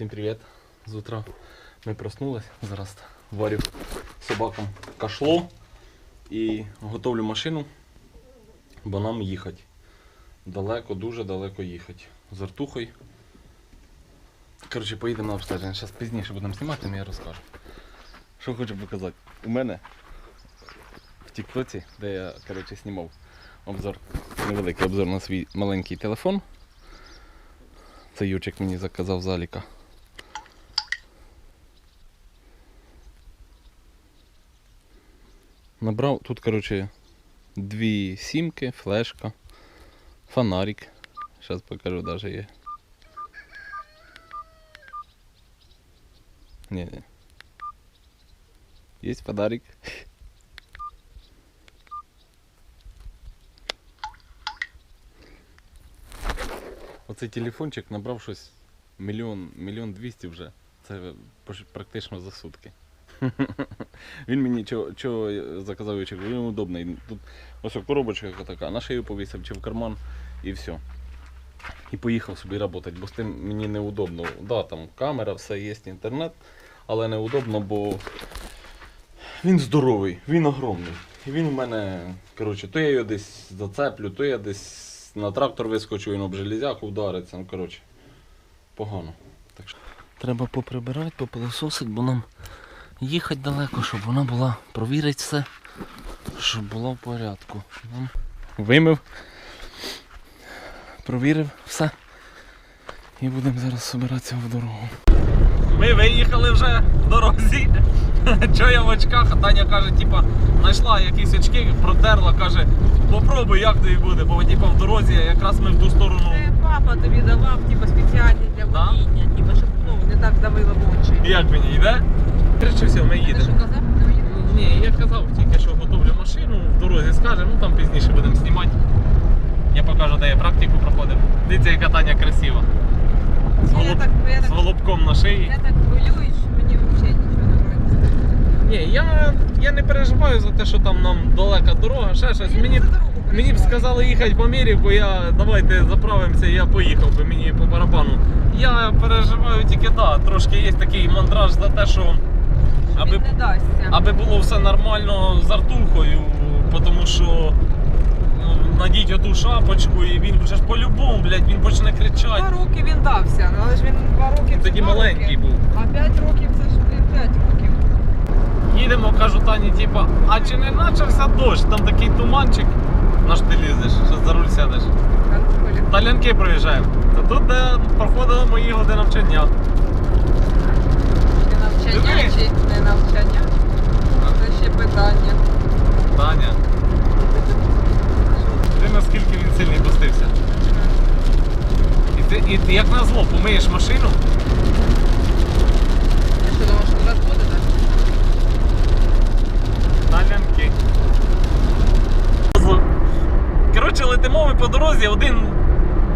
Всім привіт з утра. Ми проснулись. Зараз варю собакам кашло і готовлю машину, бо нам їхати. Далеко, дуже далеко їхати. З артухою. Коротше, поїдемо на обстеження. Зараз пізніше будемо знімати, але я розкажу. Що хочу показати. У мене в Тіктоці, де я коротше, знімав обзор, невеликий обзор на свій маленький телефон. Це Ючик мені заказав заліка. Набрав тут, коротше, дві сімки, флешка, фонарик. Зараз покажу даже є. Ні, ні. Є фонарик. Оцей телефончик набрав щось мільйон, мільйон двісті вже. Це пош- практично за сутки. Він мені чого, чого заказав ячик, він удобний. Тут ось коробочка така, на шию повісив чи в карман і все. І поїхав собі працювати, бо з тим мені неудобно. Да, там камера, все є, інтернет, але неудобно, бо він здоровий, він огромний. Він у мене, коротше, то я його десь зацеплю, то я десь на трактор вискочу, він об железяку вдариться. Ну, коротше, погано. Так що... Треба поприбирати, попилососити, бо нам їхати далеко, щоб вона була, провірити все, щоб було в порядку. Вимив, провірив все. І будемо зараз збиратися в дорогу. Ми виїхали вже в дорозі. Чого я в очках, а Таня каже, типа, знайшла якісь очки, протерла, каже, попробуй, як тобі буде, бо типа в дорозі якраз ми в ту сторону. Це папа тобі давав, типу, спеціальні для Да? водіння, типу, щоб ну, не так давило в очі. Як мені йде? Коротше, все, ми їдемо. Ні, я казав тільки, що готовлю машину, в дорозі скажемо, ну там пізніше будемо знімати. Я покажу, де я практику проходив. Дивіться, яка Таня красива. З, Я голуб... так, я з голубком на шиї. я так боюсь, що мені взагалі нічого не робиться. Ні, я, я не переживаю за те, що там нам далека дорога, ще щось. Мені, мені б сказали їхати в Америку, я давайте заправимося, я поїхав би мені по барабану. Я переживаю тільки да, трошки є такий мандраж за те, що аби, не дасться. аби було все нормально з артухою, тому що ну, надіть оту шапочку і він вже ж по-любому, блядь, він почне кричати. Два роки він дався, ну, але ж він два роки. це Тоді два маленький роки. був. А п'ять років це ж блін, п'ять років. Їдемо, кажу Тані, типа, а чи не начався дощ? Там такий туманчик. На що ти лізеш, що за руль сядеш. Контролі. Талянки проїжджаємо. Та тут де проходили мої години навчання. Навчання, чи не навчання? Це ще питання. Таня. Ти наскільки він сильний пустився. І ти, і ти як назло, помиєш машину, Я що думав, що у нас буде, так? талянки. Коротше, летимо ми по дорозі, один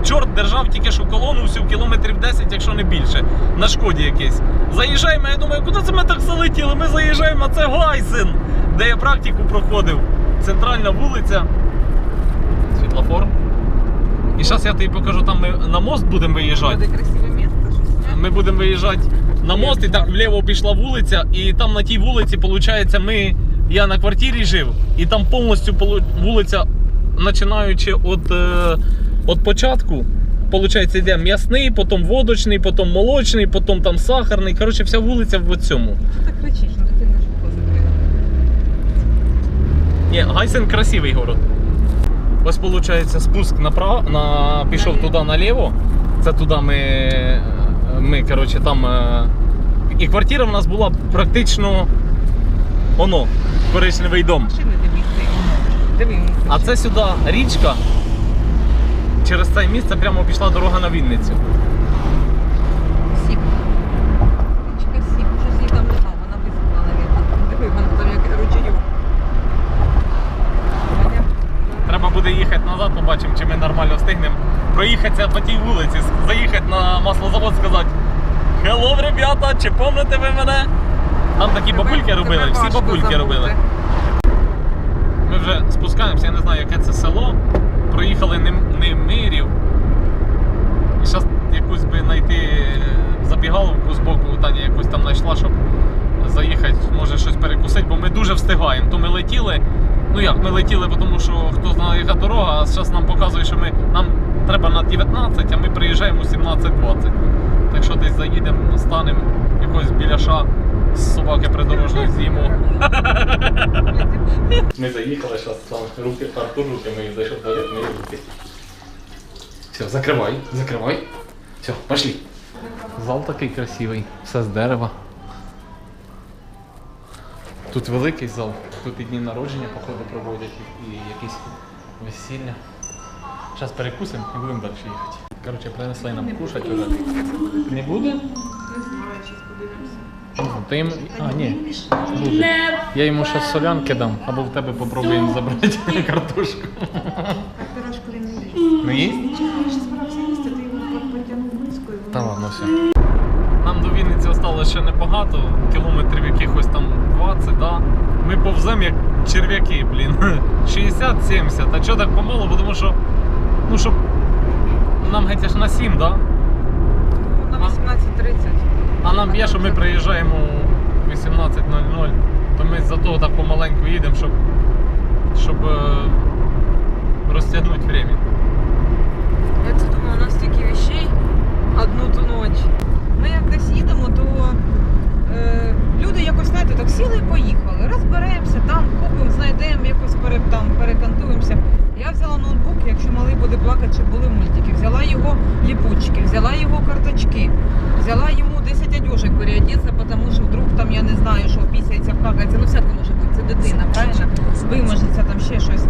чорт держав тільки що колону всю кілометрів 10, якщо не більше, на шкоді якийсь. Заїжджаємо, я думаю, куди це ми так залетіли? Ми заїжджаємо, а це Гайсен, де я практику проходив. Центральна вулиця. Світлофор. І зараз я тобі покажу, там ми на мост будемо виїжджати. Буде красиве місце, Ми будемо виїжджати на мост, і так вліво пішла вулиця, і там на тій вулиці, виходить, ми. Я на квартирі жив, і там повністю вулиця, починаючи від, від початку, виходить, йде м'ясний, потім водочний, потім молочний, потім там сахарний. Коротше, вся вулиця в цьому. Що так кричиш, ну ж позакрила. Ні, Гайсен красивий город. Ось виходить спуск направо, на, пішов туди наліво. Це туди ми, ми коротше, там. е, І квартира в нас була практично воно, коричневий дом. Диви. А це сюди річка. Через це місце прямо пішла дорога на Вінницю. Сіп. Річка Сіп. Щось її там нема, вона висохла, навіть. Диви, вона там як ручейок. Треба буде їхати назад, побачимо, чи ми нормально встигнемо. Проїхатися по тій вулиці, заїхати на маслозавод, сказати Хелло, ребята, чи помните ви мене? Там такі бабульки робили, всі бабульки робили. Ми вже спускаємося, я не знаю, яке це село. Проїхали би знайти е, забігаловку з боку, Таня якусь там знайшла, щоб заїхати, може щось перекусити, бо ми дуже встигаємо. То ми летіли. Ну як, ми летіли, тому що хто знає яка дорога, а зараз нам показує, що ми, нам треба на 19, а ми приїжджаємо 17-20. Так що десь заїдемо, станемо якогось біляша з собаки придорожних з'їмо. Ми заїхали, зараз там руки, Артур руки мої зайшов до руки. Все, закривай, закривай. Все, пошли. Зал такий красивий, все з дерева. Тут великий зал, тут і дні народження, походу, проводять, і, якісь весілля. Зараз перекусимо і будемо далі їхати. Коротше, принесли нам кушати вже. Не буде? Не знаю, зараз подивимося. Ти їм... А, ні. Буде. Я йому ще солянки дам, або в тебе попробуємо забрати картошку. Картошку він не їсть. Не їсть? Я ж збирався їсти, ти його потягнув близько все. Нам до Вінниці осталося ще небагато, кілометрів якихось там 20, да? Ми повземо як черв'яки, блін. 60-70. А чого так помало? Бо тому що. Ну щоб. Нам геть аж на 7, да? На 18.30. А нам є, що ми приїжджаємо о 18.00, то ми за того так помаленьку їдемо, щоб, щоб е, розтягнути время. Я це думаю, у нас стільки вещей одну ту ніч. Ми як десь їдемо, то е, люди якось, знаєте, так сіли і поїхали. Розберемося, там купимо, знайдемо, якось пере, там, перекантуємося. Я взяла ноутбук, якщо малий буде плакати, щоб були мультики. Взяла його ліпучки, взяла його карточки, взяла йому 10 одежок переодеться, тому що вдруг там, я не знаю, що пісяється, вкакається, ну всяке може бути, це дитина, правильно? Виможеться там ще щось.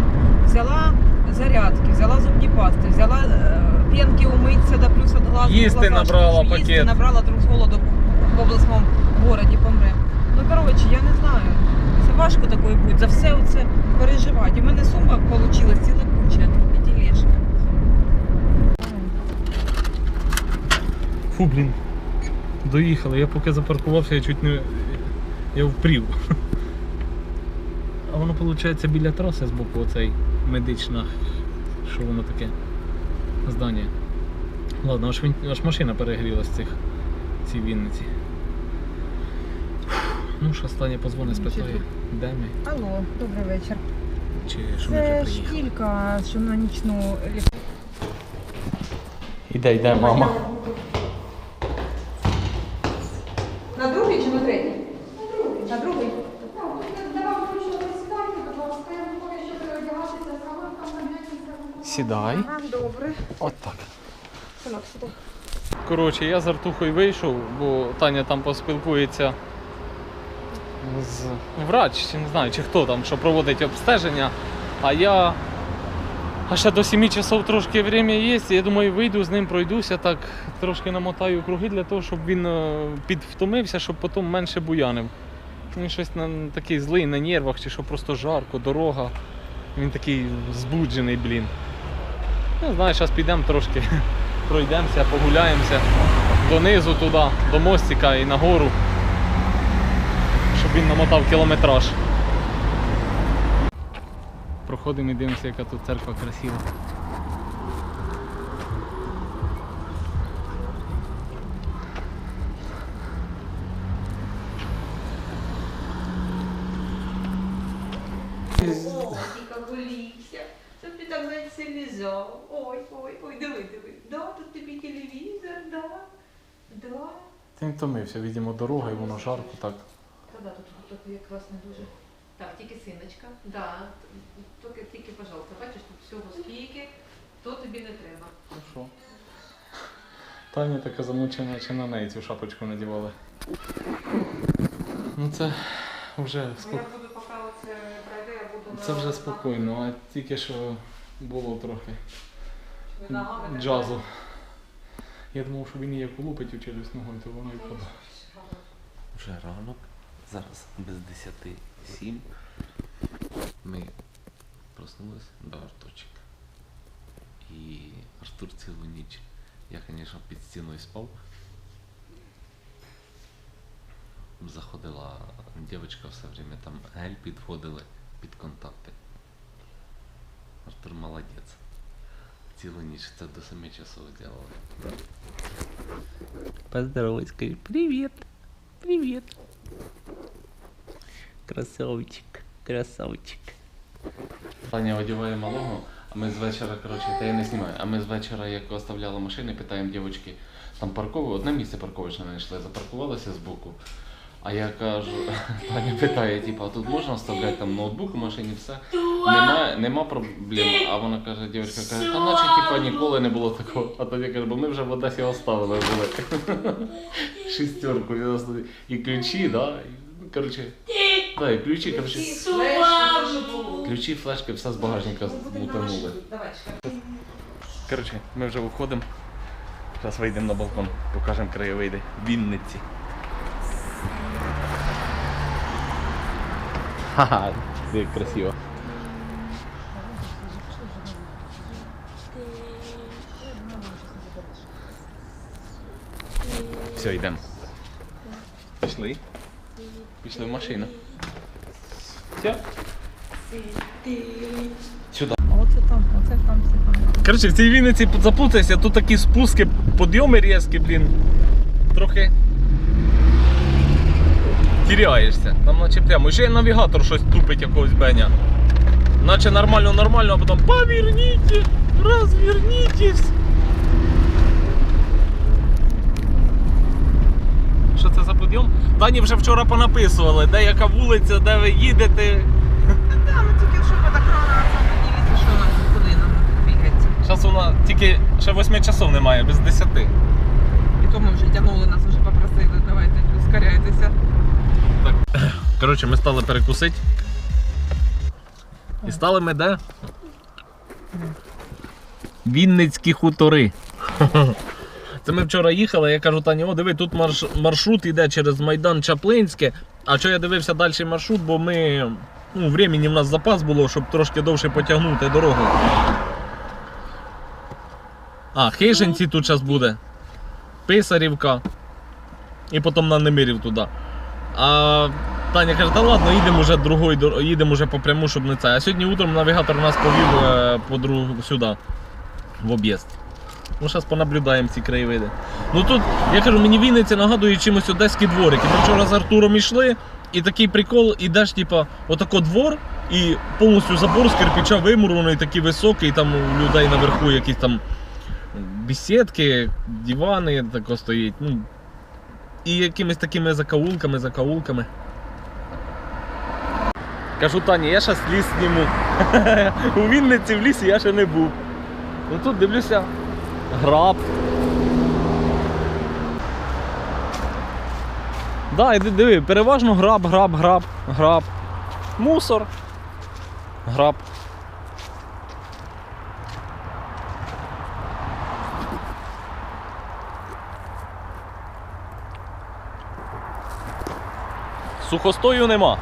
Взяла зарядки, взяла зубні пасти, взяла е, п'янки умитися да плюс від глазу. Їсти глаза, щоб набрала їсти, пакет. набрала друг з голоду в обласному городі помрем. Ну коротше, я не знаю. Це важко такою бути, за все це переживати. У мене сумок вийшла ціла куча і тілешка. Фу, блін. Доїхали. Я поки запаркувався, я чуть не. Я впрів. Воно виходить біля траси з боку оцей медична. Що воно таке? Здання. Ладно, аж, він- аж машина перегрілась цих цій Вінниці. Ну, що Таня позвонить, спитає, де ми? Алло, добрий вечір. Чи що ми вже Це приїхали? шкілька, що на нічну Іде, йде, мама. На другий чи на третій? На другий. Сідай. Ага, добре. От так. Синок, сюди. Коротше, я з Артухою вийшов, бо Таня там поспілкується з врач, чи не знаю, чи хто там, що проводить обстеження. А я. А ще до 7 часов трошки время є, я думаю, вийду з ним, пройдуся, так трошки намотаю круги для того, щоб він е, підвтомився, щоб потім менше буянив. Він щось на, такий злий на нервах, чи що просто жарко, дорога. Він такий збуджений, блін. Не знаю, зараз підемо трошки пройдемося, погуляємося донизу туди, до мостика і нагору, щоб він намотав кілометраж. Проходимо і дивимося, яка тут церква красива. Все лізав. Ой, ой, ой, диви, диви. Да, тут тобі телевізор, да. Да. Ти втомився, видимо, дорога і воно жарко так. Та да, тут, тут якраз не дуже. Так, тільки синочка. Да. Тільки, тільки, пожалуйста, бачиш, тут всього скільки, то тобі не треба. Хорошо. Таня така замучена, чи на неї цю шапочку надівали. Ну це вже Я буду поки пройде, я буду Це вже спокійно, а тільки що було трохи джазу. Я думав, що він її колупить у челюсть ногою, то воно і подав. Вже ранок, зараз без 10 7. Ми проснулись до Артурчика. І Артур цілу ніч. Я, звісно, під стіною спав. Заходила дівчинка все время, там гель підводили під контакти. Артур молодець. Цілу ніч це до 7 часов зробили. Поздоровайся, скажи, привіт. Привіт. Красавчик, красавчик. Таня одягає малого, а ми з вечора, коротше, та я не знімаю, а ми з вечора, як оставляли машини, питаємо дівчатки, там паркову, одне місце парковочне знайшли, запаркувалися збоку. А я кажу, Таня питає, типу, а тут можна вставляти там ноутбук у машині, все. Нема, нема проблем. А вона каже, дівчинка каже, та наче типа ніколи не було такого. А тоді каже, бо ми вже в Одесі оставили були. Шістерку і ключі, да. і, ну, Коротше, да, і ключі, коротше, ключі, флешки, все з багажника чекай. Коротше, ми вже виходимо. Зараз вийдемо на балкон, покажемо краєвиди Вінниці. Ха-ха, як красиво. Все, йдемо. Пішли. Пішли в машину. Все. Сюди. Оце там, оце там все там. Коротше, в цій Вінниці заплутайся, тут такі спуски, підйоми різкі, блін. Трохи. Тіряєшся. Там наче прямо. Ще й навігатор щось тупить якогось беня. Наче нормально, нормально, а потім поверніть, розвернітесь. Це за підйом? Тані вже вчора понаписували, де яка вулиця, де ви їдете. Та, ну тільки що так рано, не що нам куди нам бігається. Зараз вона тільки ще 8 часов немає, без 10. І то ми вже тягнули, нас вже попросили, давайте ускоряйтеся. Коротше, ми стали перекусити. І стали ми де? Вінницькі хутори. Це ми вчора їхали, я кажу, Тані, о, диви, тут марш... маршрут йде через Майдан Чаплинське. А що я дивився далі маршрут, бо ми. Ну, времени в нас запас було, щоб трошки довше потягнути дорогу. А, Хижинці тут зараз буде. Писарівка. І потім на Немирів туди. А Таня каже, та ладно, їдемо вже другою їдемо вже по пряму, щоб не це. А сьогодні утром навігатор нас повів е, по другу сюди, в об'їзд. Ну, зараз понаблюдаємо ці краєвиди. Ну тут, я кажу, мені Вінниця нагадує чимось одеські дворики. Ми вчора з Артуром йшли, і такий прикол, ідеш, типа, отако двор, і повністю забор з кирпича вимурований, такий високий, там у людей наверху якісь там бесідки, дивани тако стоїть. Ну, і якимись такими закаулками, закаулками. Кажу, Тані, я зараз ліс зніму. У Вінниці в лісі я ще не був. Ну тут дивлюся, граб. Да, іди диви, переважно граб, граб, граб, граб. Мусор. Граб. Сухостою нема.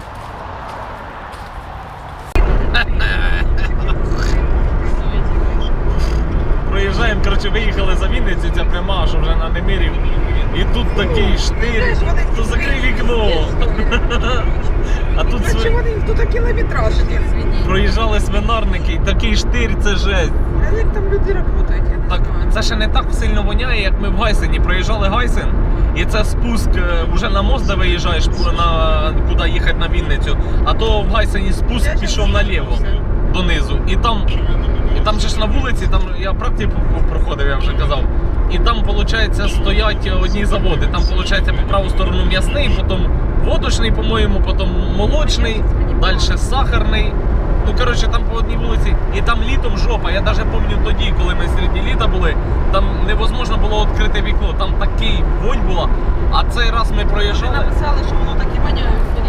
Проїжджаємо, коротше, виїхали за Вінницю, ця пряма, що вже на Немирів. І тут такий штир, то закрий вікно. А тут А чи вони тут кілометраж проїжджали свинарники, і такий штир, це жесть. А як там люди працюють? Я не Так, знаю. це ще не так сильно воняє, як ми в Гайсені. Проїжджали Гайсен, і це спуск е, вже на мост, де виїжджаєш пу- на куди їхати на Вінницю. А то в Гайсені спуск Я пішов наліво їду. Донизу. І там, і там же ж на вулиці, там я практику проходив, я вже казав. І там, виходить, стоять одні заводи. Там, виходить, по праву сторону м'ясний, потім водочний, по-моєму, потім молочний, далі сахарний. Ну, коротше, там по одній вулиці, і там літом жопа. Я навіть пам'ятаю тоді, коли ми серед літа були, там невозможно було відкрити вікно, там такий вонь була. А цей раз ми проїжджали. написали, що воно так воняє.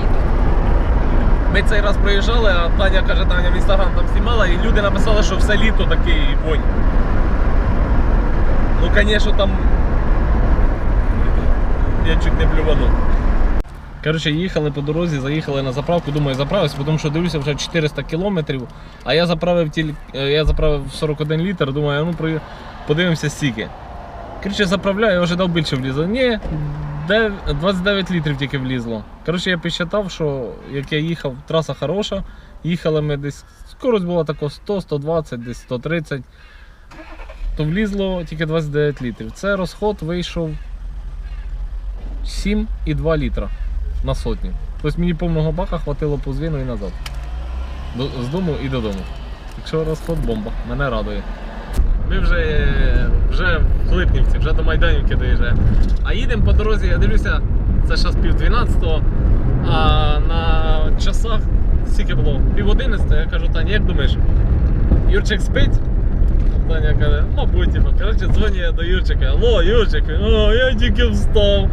Ми цей раз проїжджали, а Таня каже, Таня в інстаграм там знімала, і люди написали, що все літо такий вонь. Ну, звісно, там. Я чуть не плюванув. Коротше, їхали по дорозі, заїхали на заправку, думаю, заправився, тому що дивлюся вже 400 кілометрів, а я заправив тіль... е, я заправив 41 літр, думаю, ну подивимося стільки. Коротше, заправляю, я вже дав більше влізло. Ні, 29 літрів тільки влізло. Коротше, я підсчитав, що як я їхав, траса хороша, їхали ми десь, скорость була така 100, 120, десь 130, то влізло тільки 29 літрів. Це розход вийшов 7,2 літра. на сотню. Тобто мені повного бака хватило по звіну і назад. З дому і додому. Так що розход бомба, мене радує. Ми вже, вже в Хлипнівці, вже до Майданівки доїжджаємо. А їдемо по дорозі, я дивлюся, це зараз пів 12 а на часах скільки було? Пів 11, я кажу, Таня, як думаєш? Юрчик спить? Таня каже, мабуть, типу. Коротше, дзвоню я до Юрчика. Алло, Юрчик, о, я тільки встав.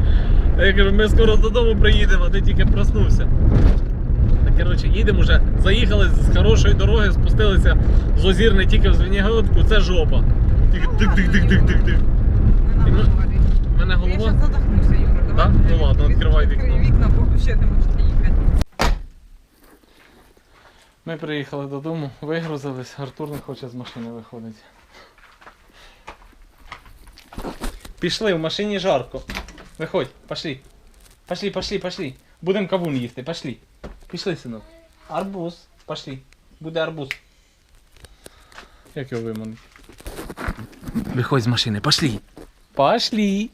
Я кажу, ми скоро додому приїдемо, а ти тільки проснувся. Так, коротше, їдемо вже, заїхали з хорошої дороги, спустилися з озірне тільки в Звенігородку, це жопа. Надо говорити. У мене голова. Юра. Да? Ну ладно, відкривай вікно. вікна, бо ще не можете їхати. Ми приїхали додому, вигрузились, Артур не хоче з машини виходити. Пішли, в машині жарко. Виходь, пошли. Пошли, пошли, пошли. Будемо кавун їсти, пошли. Пішли, синок. Арбуз. Пошли. Буде арбуз. Як його виманити? Виходь з машини, пошли. Пошли.